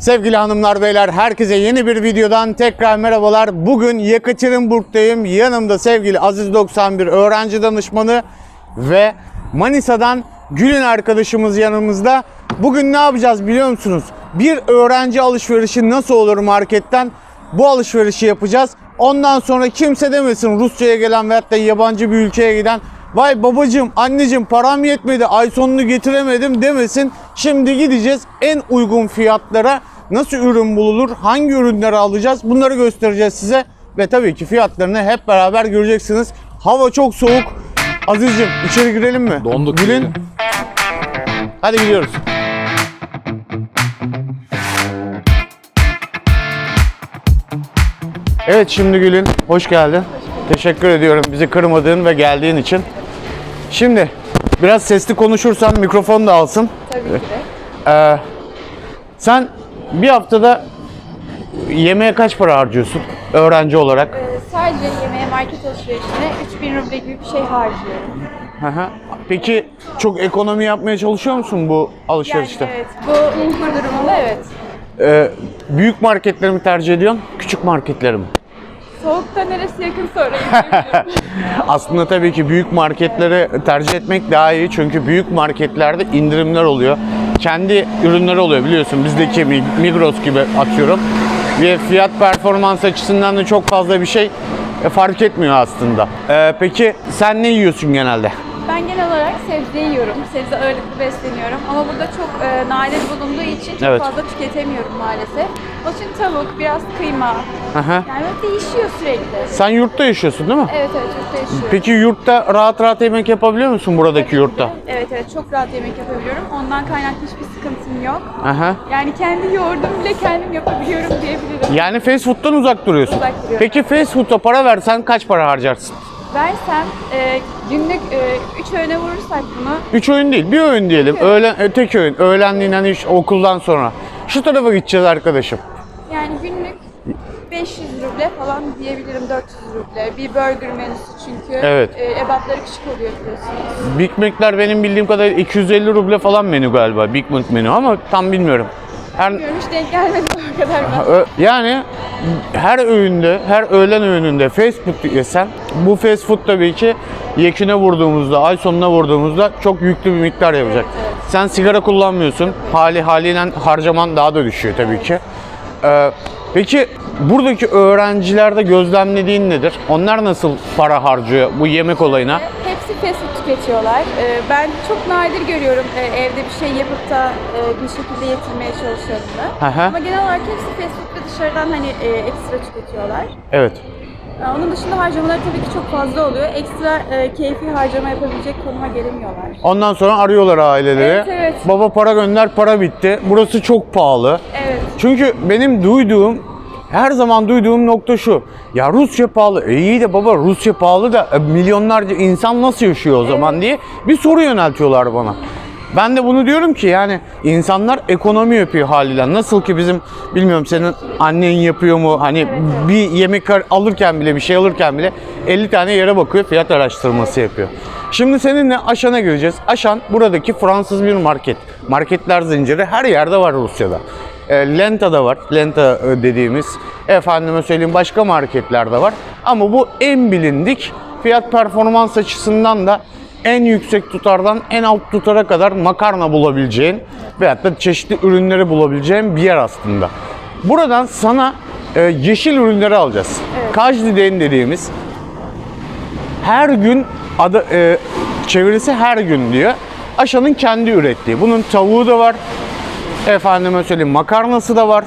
Sevgili hanımlar beyler herkese yeni bir videodan tekrar merhabalar. Bugün Yekaterinburg'dayım. Yanımda sevgili Aziz 91 öğrenci danışmanı ve Manisa'dan Gülün arkadaşımız yanımızda. Bugün ne yapacağız biliyor musunuz? Bir öğrenci alışverişi nasıl olur marketten? Bu alışverişi yapacağız. Ondan sonra kimse demesin Rusya'ya gelen veyahut da yabancı bir ülkeye giden Vay babacım, anneciğim param yetmedi, ay sonunu getiremedim demesin. Şimdi gideceğiz en uygun fiyatlara nasıl ürün bulunur, hangi ürünleri alacağız bunları göstereceğiz size. Ve tabii ki fiyatlarını hep beraber göreceksiniz. Hava çok soğuk. Aziz'cim içeri girelim mi? Donduk Gülün. yine. Hadi gidiyoruz. Evet şimdi Gülün hoş geldin. Teşekkür ediyorum bizi kırmadığın ve geldiğin için. Şimdi biraz sesli konuşursan mikrofon da alsın. Tabii ki de. Ee, sen bir haftada yemeğe kaç para harcıyorsun öğrenci olarak? Ee, sadece yemeğe market alışverişine 3000 ruble gibi bir şey harcıyorum. Hı hı. Peki çok ekonomi yapmaya çalışıyor musun bu Yani alışverişte? evet, bu durumunda evet. Ee, büyük marketleri mi tercih ediyorsun, küçük marketleri mi? Soğukta neresi yakın sorayım. Aslında tabii ki büyük marketleri tercih etmek daha iyi çünkü büyük marketlerde indirimler oluyor. Kendi ürünleri oluyor biliyorsun bizdeki Mig- Migros gibi atıyorum. Ve fiyat performans açısından da çok fazla bir şey e, fark etmiyor aslında. Ee, peki sen ne yiyorsun genelde? Ben genel olarak sebze yiyorum. Sebze ağırlıklı besleniyorum. Ama burada çok e, nadir bulunduğu için çok Evet. fazla tüketemiyorum maalesef. Onun için tavuk, biraz kıyma. Aha. Yani böyle değişiyor sürekli. Sen yurtta yaşıyorsun değil mi? Evet evet yurtta yaşıyorum. Peki yurtta rahat rahat yemek yapabiliyor musun buradaki yurtta? Evet evet çok rahat yemek yapabiliyorum. Ondan kaynaklı hiçbir sıkıntım yok. Aha. Yani kendi yoğurdumu bile kendim yapabiliyorum diyebilirim. Yani fast food'dan uzak duruyorsun. Uzak duruyorum. Peki fast food'a para versen kaç para harcarsın? Versem e, günlük 3 öğüne vurursak bunu Üç öğün değil, bir öğün diyelim. İki öğün. Öğlen, e, tek öğün. Öğlenliğin hani iş- okuldan sonra. Şu tarafa gideceğiz arkadaşım. yani günlük 500 ruble falan diyebilirim 400 ruble. Bir burger menüsü çünkü. Evet. E, ebatları küçük oluyor biliyorsunuz. Big Mac'ler benim bildiğim kadarıyla 250 ruble falan menü galiba. Big Mac menü ama tam bilmiyorum. Her, hiç denk gelmedim o kadar ben. Yani her öğünde, her öğlen öğününde fast food yesen bu fast food tabii ki yeküne vurduğumuzda, ay sonuna vurduğumuzda çok yüklü bir miktar yapacak. Evet, evet. Sen sigara kullanmıyorsun. Hali haliyle harcaman daha da düşüyor tabii ki. Ee, peki buradaki öğrencilerde gözlemlediğin nedir? Onlar nasıl para harcıyor bu yemek olayına? Fast food tüketiyorlar. E, ben çok nadir görüyorum e, evde bir şey yapıp da e, bir şekilde yetirmeye çalışanını. Hı hı. Ama genel olarak hepsi fast food ve dışarıdan hani e, ekstra tüketiyorlar. Evet. Ee, Onun dışında harcamaları tabii ki çok fazla oluyor. Ekstra e, keyfi harcama yapabilecek konuma gelemiyorlar. Ondan sonra arıyorlar aileleri. Evet, evet. Baba para gönder, para bitti. Burası çok pahalı. Evet. Çünkü benim duyduğum, her zaman duyduğum nokta şu. Ya Rusya pahalı. E iyi de baba Rusya pahalı da e, milyonlarca insan nasıl yaşıyor o zaman diye bir soru yöneltiyorlar bana. Ben de bunu diyorum ki yani insanlar ekonomi yapıyor haliyle. Nasıl ki bizim bilmiyorum senin annen yapıyor mu? Hani bir yemek alırken bile bir şey alırken bile 50 tane yere bakıyor fiyat araştırması yapıyor. Şimdi seninle Aşan'a gireceğiz. Aşan buradaki Fransız bir market. Marketler zinciri her yerde var Rusya'da. E, Lenta'da var. Lenta e, dediğimiz. Efendime söyleyeyim başka marketlerde var. Ama bu en bilindik. Fiyat performans açısından da en yüksek tutardan en alt tutara kadar makarna bulabileceğin veyahut da çeşitli ürünleri bulabileceğin bir yer aslında. Buradan sana e, yeşil ürünleri alacağız. Evet. Kajdiden dediğimiz her gün adı e, çevirisi her gün diyor. Aşanın kendi ürettiği. Bunun tavuğu da var. Efendime söyleyeyim makarnası da var.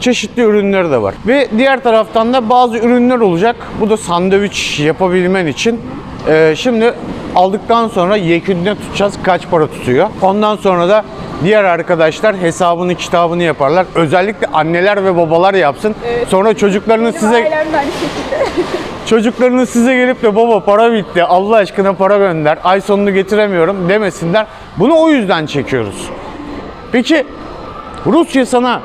Çeşitli ürünleri de var. Ve diğer taraftan da bazı ürünler olacak. Bu da sandviç yapabilmen için. E, şimdi aldıktan sonra yekünde tutacağız kaç para tutuyor. Ondan sonra da diğer arkadaşlar hesabını kitabını yaparlar. Özellikle anneler ve babalar yapsın. Evet. Sonra çocuklarını Benim size. Çocuklarınız size gelip de baba para bitti Allah aşkına para gönder ay sonunu getiremiyorum demesinler. Bunu o yüzden çekiyoruz. Peki Rusya sana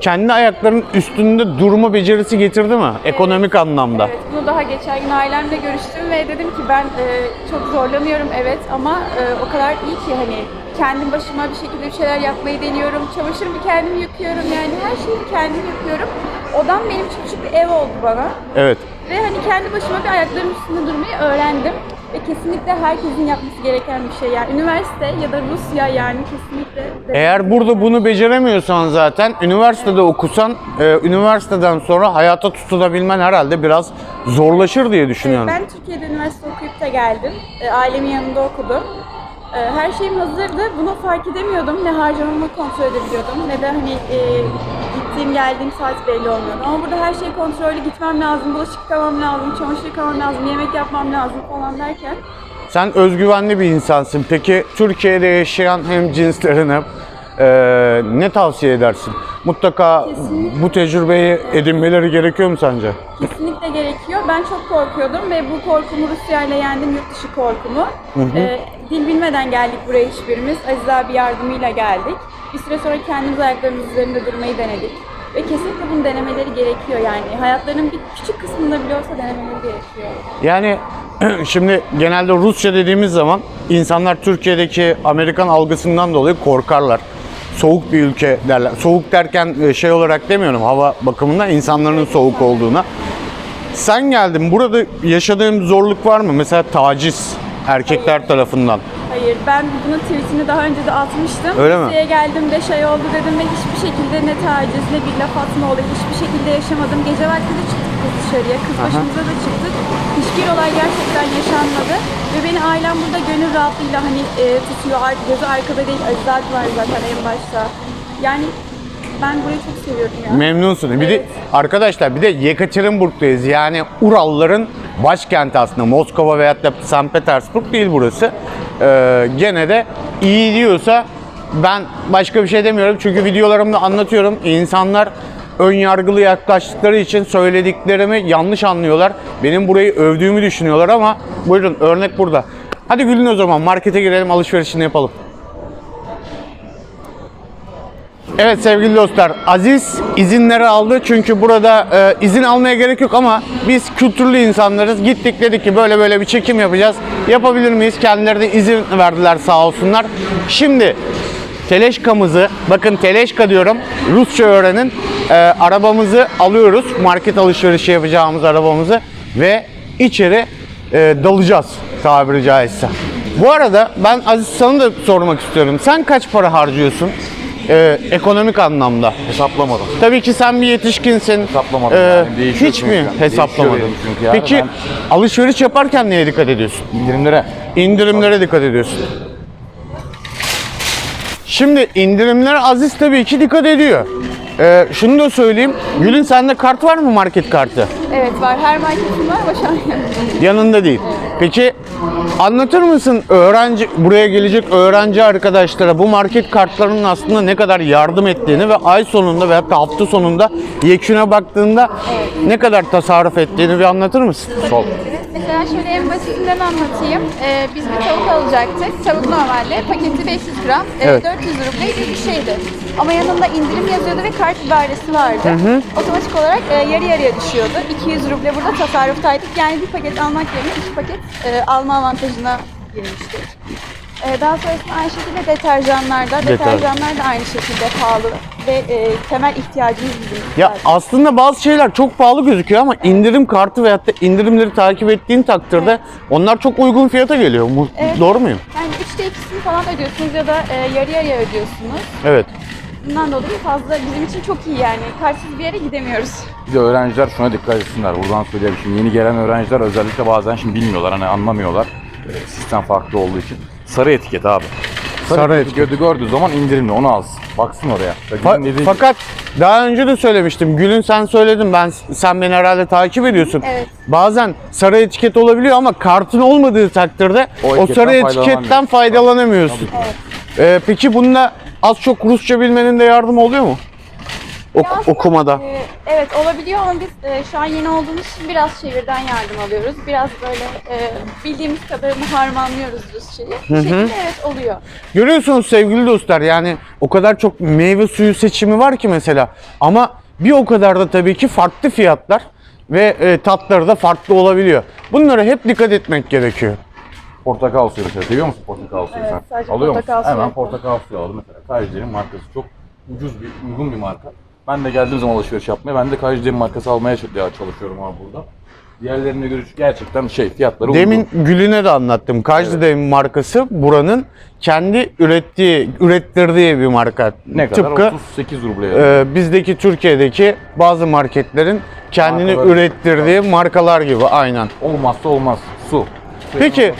kendi ayaklarının üstünde durma becerisi getirdi mi ekonomik anlamda? evet, bunu daha geçen gün ailemle görüştüm ve dedim ki ben e, çok zorlanıyorum evet ama e, o kadar iyi ki hani kendim başıma bir şekilde bir şeyler yapmayı deniyorum. Çamaşırımı kendim yıkıyorum yani her şeyi kendim yapıyorum. Odam benim için küçük bir ev oldu bana. Evet. Ve hani kendi başıma bir ayaklarımın üstünde durmayı öğrendim. Ve kesinlikle herkesin yapması gereken bir şey yani. Üniversite ya da Rusya yani kesinlikle. Eğer burada bunu beceremiyorsan zaten üniversitede okusan e, üniversiteden sonra hayata tutunabilmen herhalde biraz zorlaşır diye düşünüyorum. Ben Türkiye'de üniversite okuyup da geldim. E, Ailemin yanında okudum. E, Her şeyim hazırdı. Bunu fark edemiyordum. Ne harcamamı kontrol edebiliyordum ne de hani e, gittiğim geldiğim saat belli olmuyordu. Ama burada her şey kontrollü gitmem lazım, bulaşık yıkamam lazım, çamaşır yıkamam lazım, yemek yapmam lazım falan derken Sen özgüvenli bir insansın. Peki Türkiye'de yaşayan hem cinslerine e, ne tavsiye edersin? Mutlaka Kesinlikle. bu tecrübeyi edinmeleri gerekiyor mu sence? Kesinlikle gerekiyor. Ben çok korkuyordum ve bu korkumu Rusya ile yendim, yurt dışı korkumu. Ee, dil bilmeden geldik buraya hiçbirimiz. Aziz abi yardımıyla geldik. Bir süre sonra kendimiz ayaklarımız üzerinde durmayı denedik. Ve kesinlikle bunu denemeleri gerekiyor yani. Hayatlarının bir küçük kısmında bile olsa denemeleri gerekiyor. Yani şimdi genelde Rusya dediğimiz zaman insanlar Türkiye'deki Amerikan algısından dolayı korkarlar. Soğuk bir ülke derler. Soğuk derken e, şey olarak demiyorum hava bakımından insanların soğuk olduğuna. Sen geldin burada yaşadığın zorluk var mı? Mesela taciz erkekler tarafından. Hayır, ben bunun tweetini daha önce de atmıştım. Öyle mi? Rusya'ya geldim 5 ay oldu dedim ve hiçbir şekilde ne taciz ne bir laf atma olayı hiçbir şekilde yaşamadım. Gece vakti de çıktık biz dışarıya, kız başımıza da çıktık. Hiçbir olay gerçekten yaşanmadı. Ve beni ailem burada gönül rahatlığıyla hani e, tutuyor, gözü arkada değil, abi var zaten en başta. Yani ben burayı çok seviyorum ya. Memnunsun. Bir de Evet. arkadaşlar bir de Yekaterinburg'dayız. Yani Uralların başkenti aslında. Moskova veyahut da St. Petersburg değil burası. Ee, gene de iyi diyorsa ben başka bir şey demiyorum. Çünkü videolarımda anlatıyorum. İnsanlar ön yargılı yaklaştıkları için söylediklerimi yanlış anlıyorlar. Benim burayı övdüğümü düşünüyorlar ama buyurun örnek burada. Hadi Gülün o zaman markete girelim alışverişini yapalım. Evet sevgili dostlar, Aziz izinleri aldı çünkü burada e, izin almaya gerek yok ama biz kültürlü insanlarız. Gittik dedik ki böyle böyle bir çekim yapacağız. Yapabilir miyiz? Kendileri de izin verdiler sağ olsunlar. Şimdi Teleşkamızı, bakın Teleşka diyorum, Rusça öğrenin. E, arabamızı alıyoruz, market alışverişi yapacağımız arabamızı ve içeri e, dalacağız tabiri caizse. Bu arada ben Aziz sana da sormak istiyorum. Sen kaç para harcıyorsun? Ee, ekonomik anlamda. Hesaplamadım. Tabii ki sen bir yetişkinsin. Hesaplamadım Ee, yani, değişiyor hiç mi Değişiyor hesaplamadın? çünkü yani. Peki Ben- alışveriş yaparken neye dikkat ediyorsun? İndirimlere. İndirimlere dikkat ediyorsun. Şimdi indirimler Aziz tabii ki dikkat ediyor. Ee, şunu da söyleyeyim. Gül'ün sende kart var mı market kartı? Evet var, her marketim var ama şu an yanımda. Yanında değil. Peki anlatır mısın öğrenci buraya gelecek öğrenci arkadaşlara bu market kartlarının aslında ne kadar yardım ettiğini ve ay sonunda veyahut da hafta sonunda yeküne baktığında ne kadar tasarruf ettiğini bir anlatır mısın? Sol. Mesela şöyle en basitinden anlatayım. Ee, biz bir tavuk alacaktık. Tavuk normalde paketi 500 gram, e, Evet. 400 ruble bir şeydi. Ama yanında indirim yazıyordu ve kart ibaresi vardı. Otomatik olarak e, yarı yarıya düşüyordu. 200 ruble burada tasarruftaydık. Yani bir paket almak yerine iki paket e, alma avantajına girmiştik. E, daha sonrasında aynı şekilde deterjanlarda, Deterjan. deterjanlar da aynı şekilde pahalı ve e, temel ihtiyacımız bizim. Ya zaten. aslında bazı şeyler çok pahalı gözüküyor ama indirim kartı veyahut da indirimleri takip ettiğin takdirde onlar çok uygun fiyata geliyor. Evet. Doğru muyum? Yani üçte ikisini falan ödüyorsunuz ya da e, yarı yarıya ödüyorsunuz. Evet. Bundan dolayı fazla bizim için çok iyi yani. Kartsız bir yere gidemiyoruz. Bir de öğrenciler şuna dikkat etsinler. Buradan söyleyeyim. Şimdi yeni gelen öğrenciler özellikle bazen şimdi bilmiyorlar. Hani anlamıyorlar. Ee, Sistem farklı olduğu için. Sarı etiket abi. Sarı, Sarı etiketi gördüğü zaman indirimli. Onu alsın. Baksın oraya. Fa- Fa- dediğin fakat daha önce de söylemiştim. Gül'ün sen söyledin. Ben sen beni herhalde takip ediyorsun. Evet. Bazen sarı etiket olabiliyor ama kartın olmadığı takdirde o, O sarı etiketten faydalanamıyorsun. Ee, peki bunda az çok Rusça bilmenin de yardım oluyor mu? Ok- aslında, okumada. e, evet olabiliyor ama biz e, şu an yeni olduğumuz için biraz çevirden yardım alıyoruz. Biraz böyle e, bildiğimiz kadarını harmanlıyoruz Rusçayı. Bir şekilde evet oluyor. Görüyorsunuz sevgili dostlar yani o kadar çok meyve suyu seçimi var ki mesela ama bir o kadar da tabii ki farklı fiyatlar ve e, tatları da farklı olabiliyor. Bunlara hep dikkat etmek gerekiyor. Portakal suyu mesela. Seviyor musun portakal suyu Evet, sen? sadece Alıyor portakal musun? suyu Hemen yapalım. portakal suyu aldım mesela. Kajdi'nin markası çok ucuz bir, uygun bir marka. Ben de geldiğim zaman alışveriş yapmaya, ben de Kajdi'nin markası almaya çalışıyorum abi burada. Diğerlerine göre gerçekten şey fiyatları Demin uygun. Gül'üne de anlattım. Kajdi'nin markası buranın kendi ürettiği, ürettirdiği bir marka. ne kadar? Tıpkı 38 rubleye. e, bizdeki Türkiye'deki bazı marketlerin kendini Markaları. ürettirdiği markalar gibi aynen. Olmazsa olmaz. Su. Peki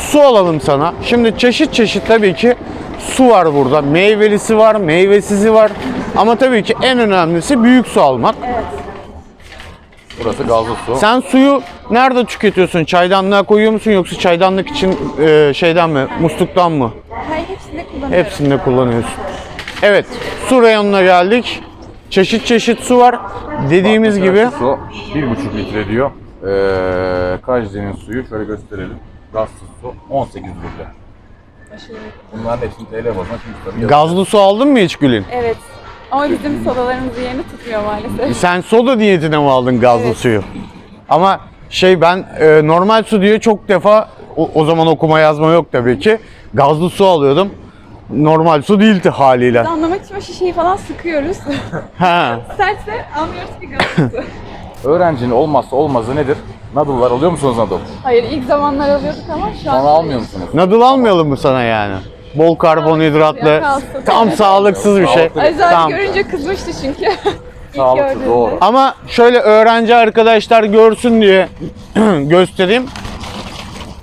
su alalım sana. Şimdi çeşit çeşit tabii ki su var burada. Meyvelisi var, meyvesizi var. Ama tabii ki en önemlisi büyük su almak. Burası gazlı su. Sen suyu nerede tüketiyorsun? Çaydanlığa koyuyor musun yoksa çaydanlık için e, şeyden mi, musluktan mı? Hayır hepsinde kullanıyorum. Hepsinde kullanıyorsun. Evet, su reyonuna geldik. Çeşit çeşit su var. Dediğimiz Mesela gibi Su 1,5 litre diyor. Ee, Kajdi'nin suyu şöyle gösterelim. Gazsız su 18 ruble. Bunların hepsini TL bazına şimdi gazlı su aldın mı hiç Gül'ün? Evet. Ama bizim sodalarımız yerini tutmuyor maalesef. Sen soda niyetine mi aldın gazlı Evet. suyu? Ama şey ben e, normal su diye çok defa o, o zaman okuma yazma yok tabii ki. Gazlı su alıyordum. Normal su değildi haliyle. Anlamak için o şişeyi falan sıkıyoruz. Ha. Sertse anlıyoruz ki gazlı. Öğrencinin olmazsa olmazı nedir? Noodle'lar alıyor musunuz noodle? Hayır ilk zamanlar alıyorduk ama şu an... Sonra almıyor musunuz? Nadıl almayalım mı sana yani? Bol karbonhidratlı, Ya kalsın. tam sağlıksız bir şey. Ay zaten Tamam. görünce kızmıştı çünkü. İlk Sağlıksız gördüğümde. doğru. Ama şöyle öğrenci arkadaşlar görsün diye göstereyim.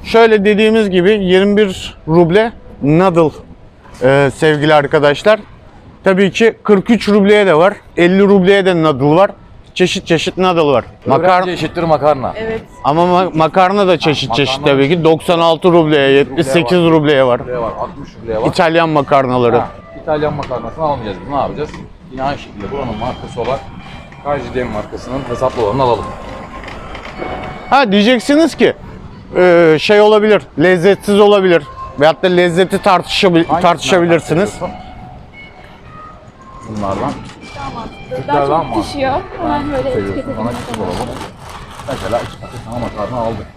Şöyle dediğimiz gibi 21 ruble noodle e, sevgili arkadaşlar. Tabii ki 43 rubleye de var. 50 rubleye de noodle var. Çeşit çeşit noodle var. Makarna Makar eşittir makarna. Evet. ama ma- makarna da çeşit makarna çeşit tabii ki. 96 rubleye, 78 rubleye var. Rubleye var, 60 rubleye var. İtalyan makarnaları. Ha, İtalyan makarnasını almayacağız biz. Ne yapacağız? Yine aynı şekilde buranın markası olan Kajdi'nin markasının hesaplı olanını alalım. Ha diyeceksiniz ki e, şey olabilir, lezzetsiz olabilir. Veyahut da lezzeti tartışabil- Hangisinden tartışabilirsiniz. bahsediyorsun? Bunlardan Daha çok mi? pişiyor. Hemen böyle küçük olalım. Mesela iki paket sana makarna aldık.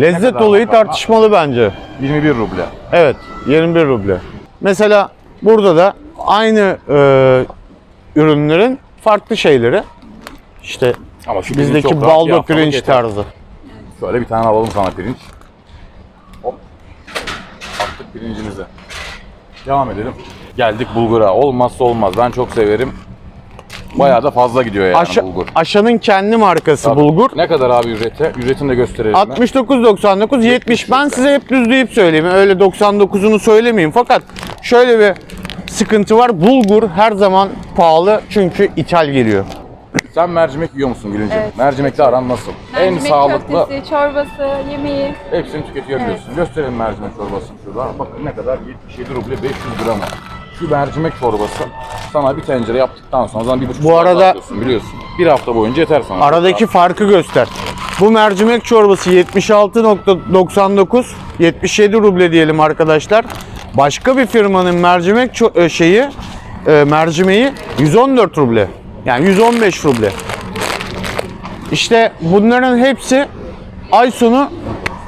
Lezzet kadar olayı makarna? tartışmalı bence. 21 ruble. Evet, 21 ruble. Mesela burada da aynı e, ürünlerin farklı şeyleri. İşte Ama şu pirinç bizdeki çok rahat bir baldo haftalık pirinç yeter. tarzı. Şöyle bir tane alalım sana pirinç. Hop. Attık pirincimizi. Devam edelim. Geldik bulgura. Olmazsa olmaz. Ben çok severim. Bayağı da fazla gidiyor yani Aşa- bulgur. Aşa'nın kendi markası Tabii. bulgur. Ne kadar abi ücreti? Ücretini de gösterelim. mi? 69.99 70 ben size hep düzleyip söyleyeyim öyle 99'unu söylemeyeyim fakat şöyle bir sıkıntı var bulgur her zaman pahalı çünkü ithal geliyor. Sen mercimek yiyor musun Gülüncüm? Evet. Mercimekli aran nasıl? en Mercimek sağlıklı köftesi, çorbası, yemeği. hepsini tüketebiliyorsun. Gösterelim mercimek çorbasını şurada. Bakın ne kadar 77 ruble 500 gram. Şu mercimek çorbası sana bir tencere yaptıktan sonra o zaman bir buçuk Bu saat arada- biliyorsun. Bir hafta boyunca yeter sana. Aradaki farkı göster. Bu mercimek çorbası 76.99 77 ruble diyelim arkadaşlar. Başka bir firmanın mercimek ço- e, şeyi e, mercimeği 114 ruble. Yani 115 ruble. İşte bunların hepsi ay sonu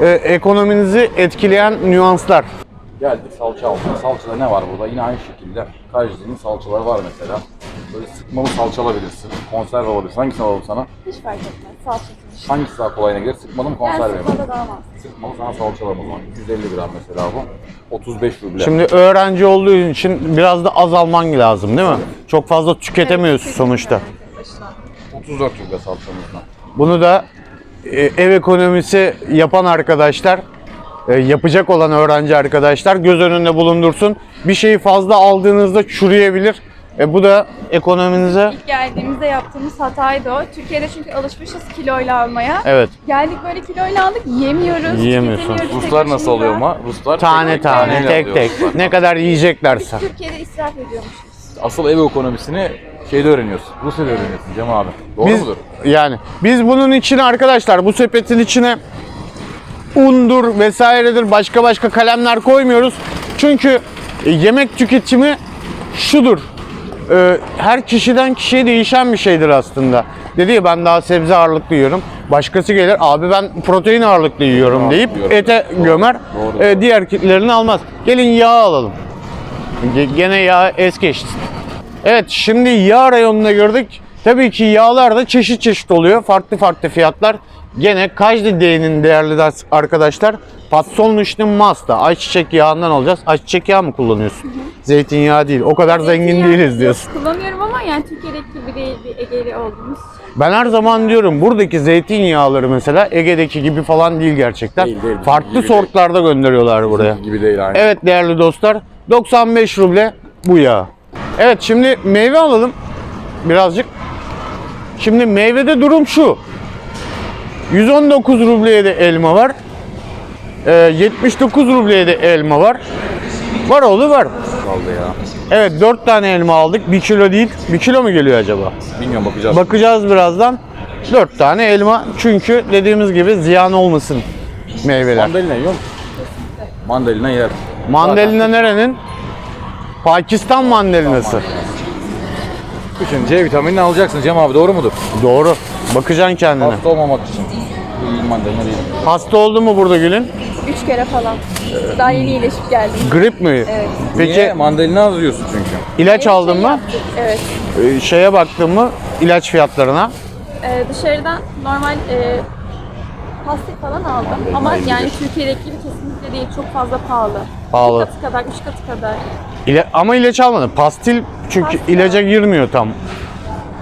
e, ekonominizi etkileyen nüanslar. Geldik salça altına. Salçada ne var burada? Yine aynı şekilde Kajdi'nin salçaları var mesela. Böyle sıkmalı salça alabilirsin. Konserve alabilirsin. Hangisini alalım sana? Hiç fark etmez. Salçasını. Hangisi daha kolayına gelir? Sıkmalı mı Ben konserve mi? sıkmada daha mantıklı. Sıkmalı sana salçalı mı? 250 gram mesela bu. 35 ruble. Şimdi öğrenci olduğu için biraz da az alman lazım değil mi? Çok fazla tüketemiyorsun sonuçta. 34 ruble salçamızdan. Bunu da e, ev ekonomisi yapan arkadaşlar, yapacak olan öğrenci arkadaşlar göz önünde bulundursun. Bir şeyi fazla aldığınızda çürüyebilir. E, bu da ekonominize İlk geldiğimizde yaptığımız hataydı o. Türkiye'de çünkü alışmışız kiloyla almaya. evet Geldik böyle kiloyla aldık, yemiyoruz. Yiyemiyorsun. Ruslar nasıl alıyor ama? Ruslar tane tane taneyle tek tek Ruslar. ne kadar yiyeceklerse. Biz Türkiye'de israf ediyormuşuz. Asıl ev ekonomisini şeyde öğreniyorsun. Rusya'da öğreniyorsun Cem abi. Doğru Biz mudur? yani biz bunun içine arkadaşlar bu sepetin içine undur vesairedir başka başka kalemler koymuyoruz. Çünkü e, yemek tüketimi şudur. e, her kişiden kişiye değişen bir şeydir aslında. Dedi ya ben daha sebze ağırlıklı yiyorum. Başkası gelir abi ben protein ağırlıklı yiyorum deyip ete gömer. E, diğerlerini almaz. Gelin yağ alalım. Ge- Gene yağ es geçti. Evet şimdi yağ reyonuna gördük. Tabii ki yağlar da çeşit çeşit oluyor. Farklı farklı fiyatlar. Gene Kajdi D'nin değerli de- arkadaşlar. Patsolnuş'un Masta. Ayçiçek yağından alacağız. Ayçiçek yağı mı kullanıyorsun? Zeytinyağı değil. O kadar zengin değiliz diyorsun. Kullanıyorum ama yani Türkiye'deki gibi değil bir Ege'li olduğumuz. Ben her zaman diyorum buradaki zeytinyağları mesela Ege'deki gibi falan değil gerçekten. Değil, değil. Farklı Gibi değil. sortlarda gönderiyorlar buraya. gibi değil aynı. Evet değerli dostlar 95 ruble bu yağ. Evet şimdi meyve alalım birazcık. Şimdi meyvede durum şu. 119 rubleye de elma var. Ee, 79 rubleye de elma var. Var oğlu var. kaldı ya. Evet 4 tane elma aldık. 1 kilo değil. 1 kilo mu geliyor acaba? Bilmiyorum bakacağız. Bakacağız birazdan. 4 tane elma. Çünkü dediğimiz gibi ziyan olmasın meyveler. Mandalina yiyor musun? Mandalina yer. Mandalina nerenin? Pakistan mandalinası. Bütün C vitaminini alacaksın Cem abi doğru mudur? Doğru. Bakacaksın kendine. Hasta olmamak için. İyi mandalina değil. Hasta oldu mu burada Gül'ün? Üç kere falan. Daha yeni iyileşip geldim. Grip mi? Evet. Peki Niye? Mandalina az yiyorsun çünkü. ilaç aldın Şey mı? yaptık, Evet. Ee, Şeye baktın mı? İlaç fiyatlarına. Ee, dışarıdan normal e, pastil falan aldım. Ama yani Türkiye'deki gibi kesinlikle değil. Çok fazla pahalı. Pahalı. İki katı kadar, üç katı kadar. İla- ama ilaç almadın. Pastil çünkü Pastil. ilaca girmiyor tam.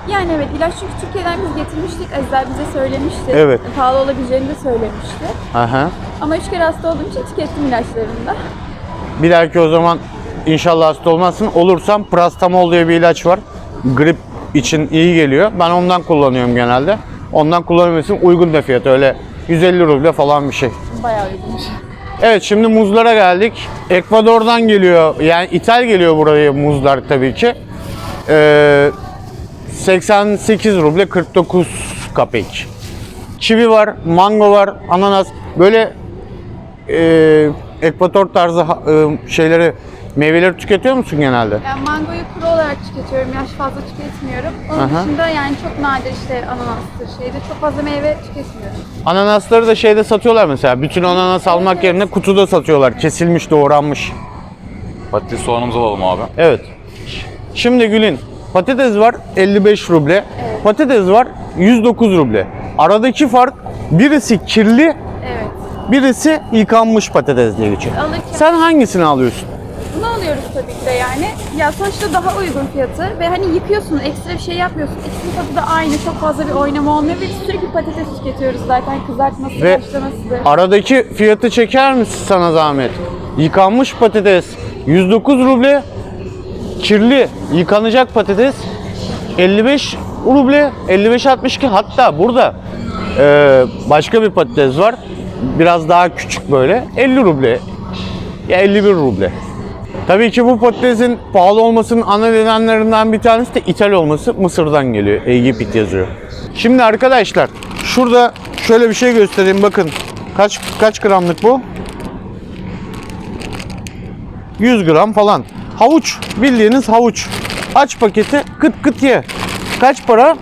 Yani evet ilaç çünkü Türkiye'den biz getirmiştik. Ezber bize söylemişti. Evet. Pahalı olabileceğini de söylemişti. Aha. Ama üç kere hasta olduğum için tükettim ilaçlarını da. Bir dahaki o zaman inşallah hasta olmazsın. Olursam Prastamol diye bir ilaç var. Grip için iyi geliyor. Ben ondan kullanıyorum genelde. Ondan kullanıyorsun uygun da fiyatı öyle 150 ruble falan bir şey. Bayağı uygunmuş. Evet şimdi muzlara geldik. Ekvador'dan geliyor. Yani ithal geliyor buraya muzlar tabii ki. Ee, 88 ruble 49 kapek. Çivi var, mango var, ananas. Böyle e, ekvator tarzı e, şeyleri, meyveleri tüketiyor musun genelde? Yani mangoyu kuru olarak tüketiyorum. Yaş fazla tüketmiyorum. Onun Aha. dışında yani çok nadir işte ananastır şeyde çok fazla meyve tüketmiyorum. Ananasları da şeyde satıyorlar mesela. Bütün ananas almak yerine kutuda satıyorlar. Kesilmiş, doğranmış. Patates soğanımızı alalım abi. Evet. Şimdi Gül'ün patates var 55 ruble. Patates var 109 ruble. Aradaki fark birisi kirli, Evet. birisi yıkanmış patates diye geçiyor. Alırken Sen hangisini alıyorsun? bunu alıyoruz tabii ki de yani. Ya sonuçta daha uygun fiyatı ve hani yıkıyorsun, ekstra bir şey yapmıyorsun. İkisinin tadı da aynı, çok fazla bir oynama olmuyor ve sürekli patates tüketiyoruz zaten kızartması, Ve haşlaması. aradaki fiyatı çeker misin sana zahmet? Yıkanmış patates 109 ruble, kirli yıkanacak patates 55 ruble, 55-62 hatta burada e, başka bir patates var. Biraz daha küçük böyle 50 ruble ya 51 ruble. Tabii ki bu patatesin pahalı olmasının ana nedenlerinden bir tanesi de ithal olması Mısır'dan geliyor. Egypt yazıyor. Şimdi arkadaşlar şurada şöyle bir şey göstereyim bakın. Kaç kaç gramlık bu? 100 gram falan. Havuç bildiğiniz havuç. Aç paketi kıt kıt ye. Kaç para?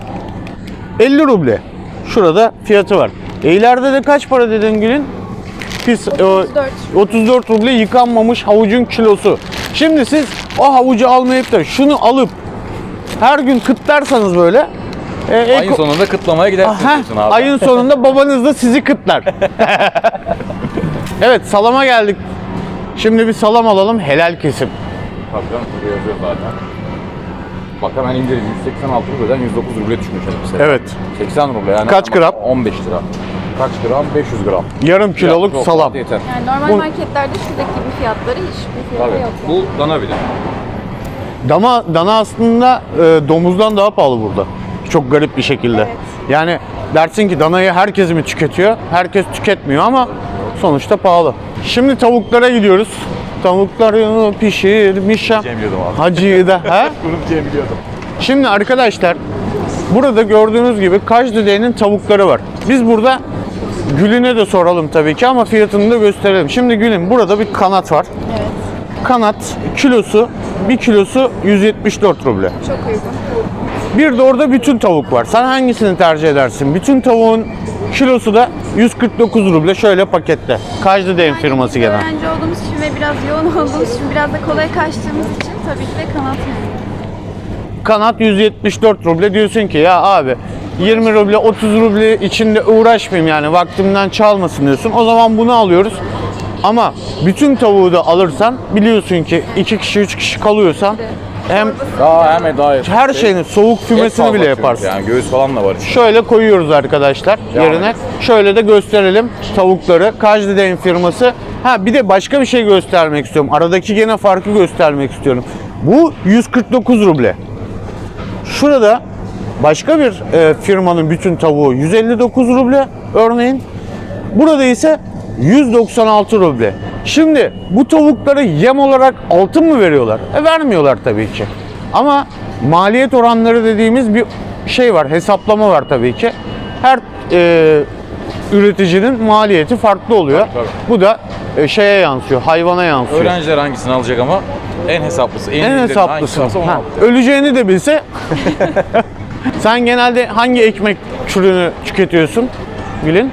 50 ruble. Şurada fiyatı var. E ileride de kaç para dedin Gül'ün? Pis, e, 34. 34 ruble yıkanmamış havucun kilosu. Şimdi siz o havucu almayıp da şunu alıp her gün kıtlarsanız böyle e, Ayın eko- sonunda kıtlamaya gidersin Aha, diyorsun abi. ayın sonunda babanız da sizi kıtlar. evet salama geldik. Şimdi bir salam alalım helal kesim. Tabii canım burada yazıyor zaten. Bak hemen indirim 186 rubleden 109 ruble düşmüş elbise. Evet. 80 ruble yani. Kaç gram? 15 lira. Kaç gram? 500 gram. Yarım kiloluk Yok, salam. Yeter. Yani normal Bu- marketlerde şuradaki gibi fiyatları hiçbir fiyatı Tabii. yok. Bu dana bile. Dana, dana aslında e, domuzdan daha pahalı burada. Çok garip bir şekilde. Evet. Yani dersin ki danayı herkes mi tüketiyor? Herkes tüketmiyor ama sonuçta pahalı. Şimdi tavuklara gidiyoruz. Tavukları pişirmişim. Hacıyı da. ha? Kurutçuya biliyordum. Şimdi arkadaşlar burada gördüğünüz gibi Kajdüde'nin tavukları var. Biz burada Gül'üne de soralım tabii ki ama fiyatını da gösterelim. Şimdi Gül'ün burada bir kanat var. Evet. kanat kilosu 1 kilosu 174 ruble. Çok uygun. Bir de orada bütün tavuk var. Sen hangisini tercih edersin? Bütün tavuğun kilosu da 149 ruble şöyle pakette. Kajdı Deyin firması gene. Öğrenci olduğumuz için ve biraz yoğun olduğumuz için biraz da kolay kaçtığımız için tabii ki de kanat yani. Kanat 174 ruble diyorsun ki ya abi 20 ruble 30 ruble içinde uğraşmayayım yani vaktimden çalmasın diyorsun. O zaman bunu alıyoruz. Ama bütün tavuğu da alırsan biliyorsun ki 2 kişi 3 kişi kalıyorsan hem Daha hem daha her şeyin soğuk kümesini bile yaparsın. Yani göğüs falan da var. içinde. Şöyle koyuyoruz arkadaşlar Devam yerine. Şöyle de gösterelim tavukları. Kajdideyn firması. Ha bir de başka bir şey göstermek istiyorum. Aradaki gene farkı göstermek istiyorum. Bu 149 ruble. Şurada başka bir e, firmanın bütün tavuğu 159 ruble örneğin. Burada ise 196 ruble. Şimdi bu tavuklara yem olarak altın mı veriyorlar? E vermiyorlar tabii ki. Ama maliyet oranları dediğimiz bir şey var, hesaplama var tabii ki. Her e, üreticinin maliyeti farklı oluyor. Tabii, tabii. Bu da e, şeye yansıyor, hayvana yansıyor. Öğrenciler hangisini alacak ama en hesaplısı, en, en hesaplısı. Ha, öleceğini de bilse. Sen genelde hangi ekmek türünü tüketiyorsun Gülün?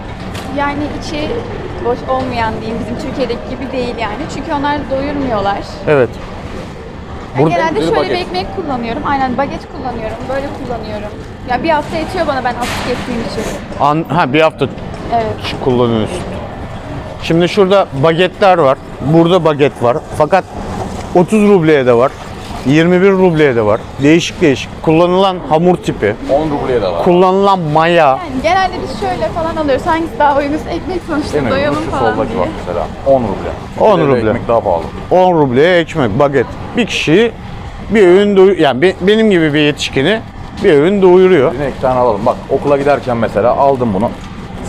Yani içi boş olmayan diyeyim bizim Türkiye'deki gibi değil yani. Çünkü onlar doyurmuyorlar. Evet. Ben Burada- genelde şöyle bir ekmek kullanıyorum. Aynen baget kullanıyorum. Böyle kullanıyorum. Ya bir hafta yetiyor bana ben hafif ettiğim için. An, ha bir hafta Evet. kullanıyorsun. Şimdi şurada bagetler var. Burada baget var. Fakat 30 rubleye de var. 21 rubleye de var. Değişik değişik. Kullanılan hamur tipi, 10 rubleye de var. kullanılan maya. Yani genelde biz şöyle falan alıyoruz. Hangisi daha uygunsa ekmek sonuçta Değil mi? doyalım Şu falan soldaki diye. bak mesela 10 ruble. 10 Bir de ruble. Ekmek daha pahalı. 10 rubleye ekmek, baget. Bir kişiyi bir öğün doyu yani be- benim gibi bir yetişkini bir öğün doyuruyor. Yine iki tane alalım. Bak okula giderken mesela aldım bunu.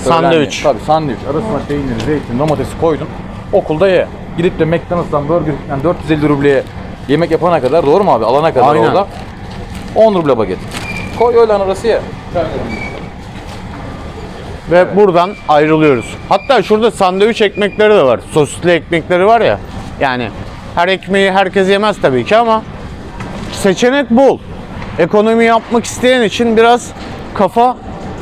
Sandviç. Tabii sandviç. Arasına peynir, zeytin, domatesi koydun. Okulda ye. Gidip de McDonald's'tan burger yani 450 rubleye yemek yapana kadar doğru mu abi? Alana kadar Aynen. orada 10 ruble baget. Koy öğlen arası ye. Ve buradan ayrılıyoruz. Hatta şurada sandviç ekmekleri de var. Sosisli ekmekleri var ya. Yani her ekmeği herkes yemez tabii ki ama seçenek bol. Ekonomi yapmak isteyen için biraz kafa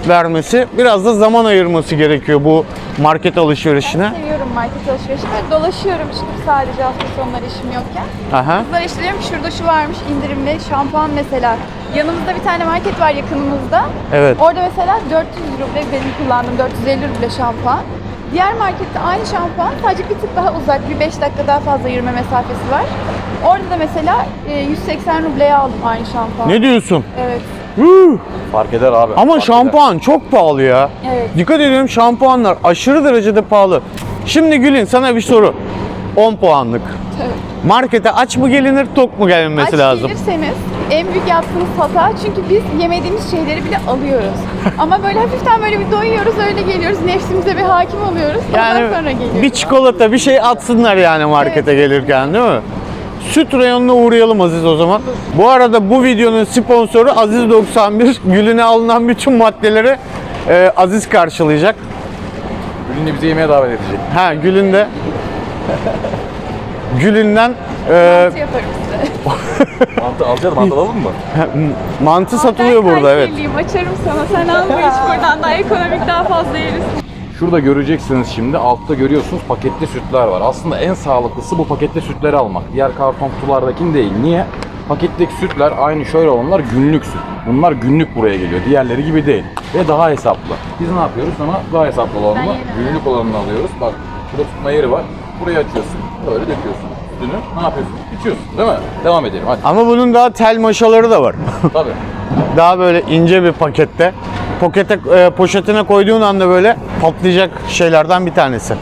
vermesi, biraz da zaman ayırması gerekiyor bu market alışverişine. Ben seviyorum market alışverişini. Böyle dolaşıyorum çıkıp sadece hafta sonları işim yokken. Aha. Kızlar işte diyorum ki şurada şu varmış indirimli şampuan mesela. Yanımızda bir tane market var yakınımızda. Evet. Orada mesela 400 ruble benim kullandığım 450 ruble şampuan. Diğer markette aynı şampuan sadece bir tık daha uzak bir 5 dakika daha fazla yürüme mesafesi var. Orada da mesela e, 180 rubleye aldım aynı şampuan. Ne diyorsun? Evet. Huh! Fark eder abi. Ama fark şampuan çok pahalı ya. Evet. Dikkat ediyorum şampuanlar aşırı derecede pahalı. Şimdi Gülün sana bir soru. 10 puanlık. Markete aç mı gelinir, tok mu gelinmesi Aç lazım? gelirseniz en büyük yaptığınız hata çünkü biz yemediğimiz şeyleri bile alıyoruz. Ama böyle hafiften böyle bir doyuyoruz öyle geliyoruz nefsimize bir hakim oluyoruz. Ondan sonra Yani geliyoruz. bir çikolata bir şey atsınlar yani markete gelirken değil mi? Süt reyonuna uğrayalım Aziz o zaman. Bu arada bu videonun sponsoru Aziz 91. Gülüne alınan bütün maddeleri e, Aziz karşılayacak. Bugün de bizi yemeğe davet edecek. Ha Gül'ün de Gül'ünden e, Mantı yaparım size. Mantı alacağız, mantı alalım mı? mantı satılıyor Ben burada evet. Kayserliyim, açarım sana. Sen al bu iş buradan daha ekonomik daha fazla yeriz. Şurada göreceksiniz şimdi altta görüyorsunuz paketli sütler var. Aslında en sağlıklısı bu paketli sütleri almak. Diğer karton kutulardakini değil. Niye? Paketteki sütler aynı şöyle olanlar günlük süt. Bunlar günlük buraya geliyor. Diğerleri gibi değil. Ve daha hesaplı. Biz ne yapıyoruz ama daha hesaplı yemem. günlük olanını alıyoruz. Bak burada tutma yeri var. Buraya açıyorsun. Böyle döküyorsun. Sütünü ne yapıyorsun? İçiyorsun değil mi? Devam edelim hadi. Ama bunun daha tel maşaları da var. Tabii. daha böyle ince bir pakette. Pakete, e, poşetine koyduğun anda böyle patlayacak şeylerden bir tanesi.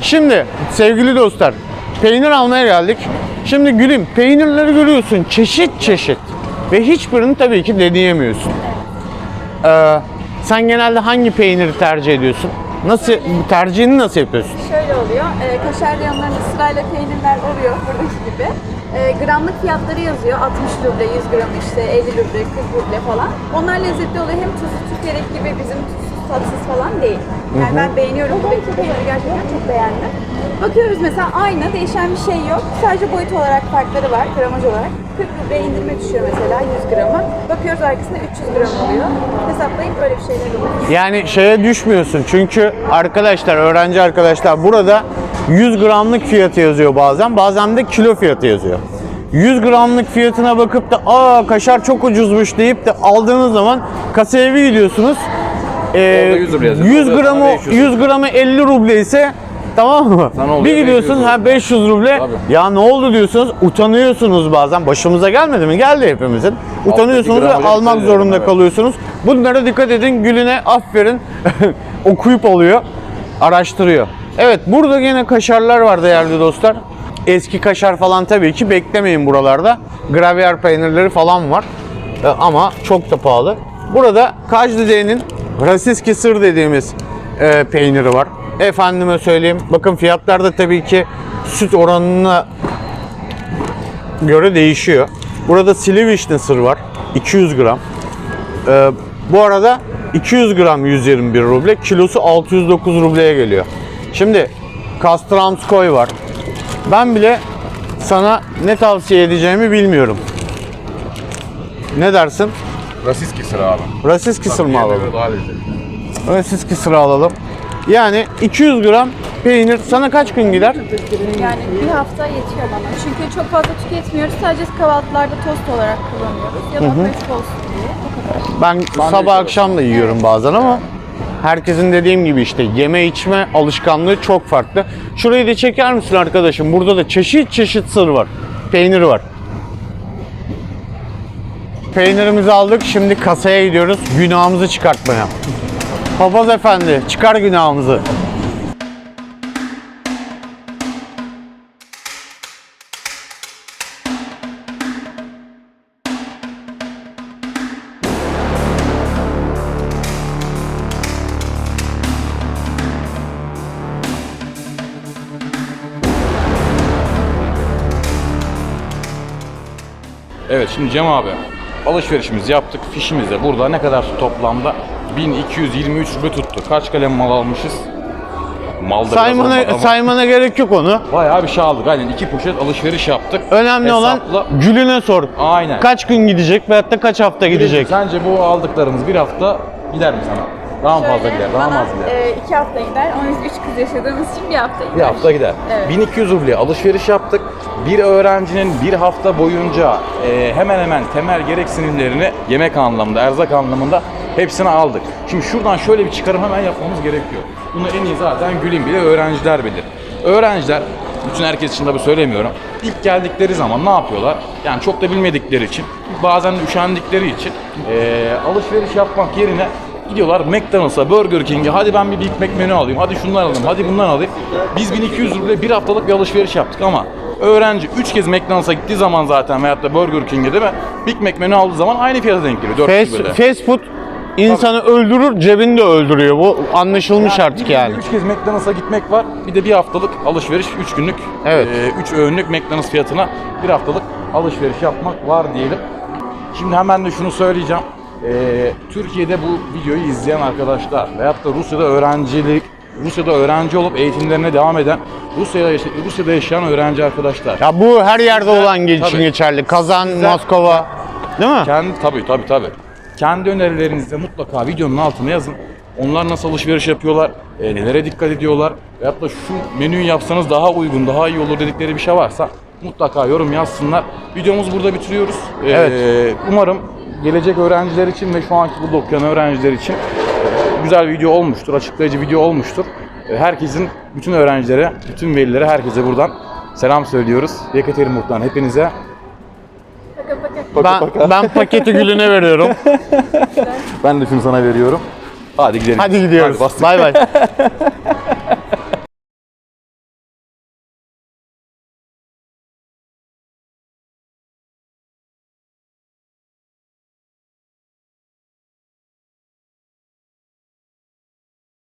Şimdi sevgili dostlar peynir almaya geldik. Şimdi Gülüm peynirleri görüyorsun çeşit çeşit ve hiçbirini tabii ki deneyemiyorsun. Ee, sen genelde hangi peyniri tercih ediyorsun? Nasıl tercihini nasıl yapıyorsun? Şöyle oluyor. E, kaşar yanlarında sırayla peynirler oluyor buradaki gibi. E, gramlık fiyatları yazıyor. 60 ruble, 100 gram işte 50 ruble, 40 ruble falan. Onlar lezzetli oluyor. Hem tuzu Türkiye'deki gibi bizim tuzsuz tatsız falan değil. Yani ben beğeniyorum buradaki peyniri gerçekten çok beğendim. Bakıyoruz mesela aynı değişen bir şey yok. Sadece boyut olarak farkları var, gramaj olarak. 40 rubleye indirme düşüyor mesela 100 grama. Bakıyoruz arkasında 300 gram oluyor. Hesaplayıp böyle bir şeyler oluyor. Yani şeye düşmüyorsun çünkü arkadaşlar, öğrenci arkadaşlar burada 100 gramlık fiyatı yazıyor bazen, bazen de kilo fiyatı yazıyor. 100 gramlık fiyatına bakıp da aa kaşar çok ucuzmuş deyip de aldığınız zaman kasaya bir gidiyorsunuz. Ee, Orada 100 ruble yazıyor. 100 Orada gramı sana 500. 100 gramı 50 ruble ise tamam mı? Sana Bir gidiyorsun 500 ha 500 ruble. Tabii. Ya ne oldu diyorsunuz? Utanıyorsunuz bazen. Başımıza gelmedi mi? Geldi hepimizin. Utanıyorsunuz ve almak zorunda evet. kalıyorsunuz. Bunlara dikkat edin. Gülüne aferin. Okuyup alıyor. Araştırıyor. Evet burada yine kaşarlar var değerli dostlar. Eski kaşar falan tabii ki beklemeyin buralarda. Gravyer peynirleri falan var. E, Ama çok da pahalı. Burada Kajdide'nin Rasiski sır dediğimiz e, peyniri var. Efendime söyleyeyim. Bakın fiyatlar da tabii ki süt oranına göre değişiyor. Burada Silivişne sır var. 200 gram. Ee, bu arada 200 gram 121 ruble, kilosu 609 rubleye geliyor. Şimdi Kastramskoy var. Ben bile sana ne tavsiye edeceğimi bilmiyorum. Ne dersin? Rasiski sıra abi. Rasiski sır mı alalım? Rasiski sıra alalım. Yani 200 gram peynir sana kaç gün gider? Yani bir hafta yetiyor bana. Çünkü çok fazla tüketmiyoruz. Sadece kahvaltılarda tost olarak kullanıyoruz. Ya da tost olsun diye. O kadar. Ben sabah akşam da yiyorum bazen ama herkesin dediğim gibi işte yeme içme alışkanlığı çok farklı. Şurayı da çeker misin arkadaşım? Burada da çeşit çeşit sır var. Peynir var. Peynirimizi aldık. Şimdi kasaya gidiyoruz. Günahımızı çıkartmaya. Papaz efendi çıkar günahımızı. Evet şimdi Cem abi alışverişimizi yaptık. Fişimizde burada ne kadar toplamda 1223 ruble tuttu. Kaç kalem mal almışız? Mal da Saymana, ama saymana gerek yok onu. Bayağı bir şey aldık. Aynen iki poşet alışveriş yaptık. Önemli olan Hesapla- gülüne sor. Aynen. Kaç gün gidecek veyahut da kaç hafta gidecek? Sence bu aldıklarımız bir hafta gider mi sana? Daha mı fazla gider? Daha mı az gider? e, iki hafta gider. Ama biz üç kız yaşadığımız için bir hafta gider. Bir hafta gider. Evet. 1200 ruble alışveriş yaptık. Bir öğrencinin bir hafta boyunca e, hemen hemen temel gereksinimlerini yemek anlamında, erzak anlamında hepsini aldık. Şimdi şuradan şöyle bir çıkarım hemen yapmamız gerekiyor. Bunu en iyi zaten Gül'ün bile öğrenciler bilir. Öğrenciler, bütün herkes için tabii söylemiyorum. İlk geldikleri zaman ne yapıyorlar? Yani çok da bilmedikleri için, bazen üşendikleri için e, alışveriş yapmak yerine Gidiyorlar McDonald's'a, Burger King'e hadi ben bir Big Mac menü alayım, hadi şundan alayım, hadi bundan alayım. Biz 1200 ruble bir haftalık bir alışveriş yaptık ama öğrenci 3 kez McDonald's'a gittiği zaman zaten veyahut da Burger King'e değil mi? Big Mac menü aldığı zaman aynı fiyata denk geliyor 400 Fast, fast food insanı öldürür, cebini de öldürüyor. Bu anlaşılmış artık yani. 3 kez McDonald's'a gitmek var. Bir de bir haftalık alışveriş 3 günlük, Evet. 3 öğünlük McDonald's fiyatına bir haftalık alışveriş yapmak var diyelim. Şimdi hemen de şunu söyleyeceğim. Ee, Türkiye'de bu videoyu izleyen arkadaşlar veyahut da Rusya'da öğrencilik Rusya'da öğrenci olup eğitimlerine devam eden Rusya'da, yaşa- Rusya'da yaşayan öğrenci arkadaşlar. Ya bu her yerde olan için Tabii. geçerli. Kazan, Sizler- Moskova. Değil mi? Kendi tabii tabii tabii. Kendi önerilerinizi de mutlaka videonun altına yazın. Onlar nasıl alışveriş yapıyorlar, e, nelere dikkat ediyorlar veyahut da şu menüyü yapsanız daha uygun, daha iyi olur dedikleri bir şey varsa mutlaka yorum yazsınlar. Videomuzu burada bitiriyoruz. E, Evet. Umarım gelecek öğrenciler için ve şu anki burada okuyan öğrenciler için güzel bir video olmuştur, açıklayıcı video olmuştur. E, Herkesin, bütün öğrencilere, bütün velilere, herkese buradan selam söylüyoruz. Yekaterinburg'dan hepinize Paka paka. Ben, ben paketi gülüne veriyorum. ben de şunu sana veriyorum. Hadi gidelim. Hadi gidiyoruz. Bay bay.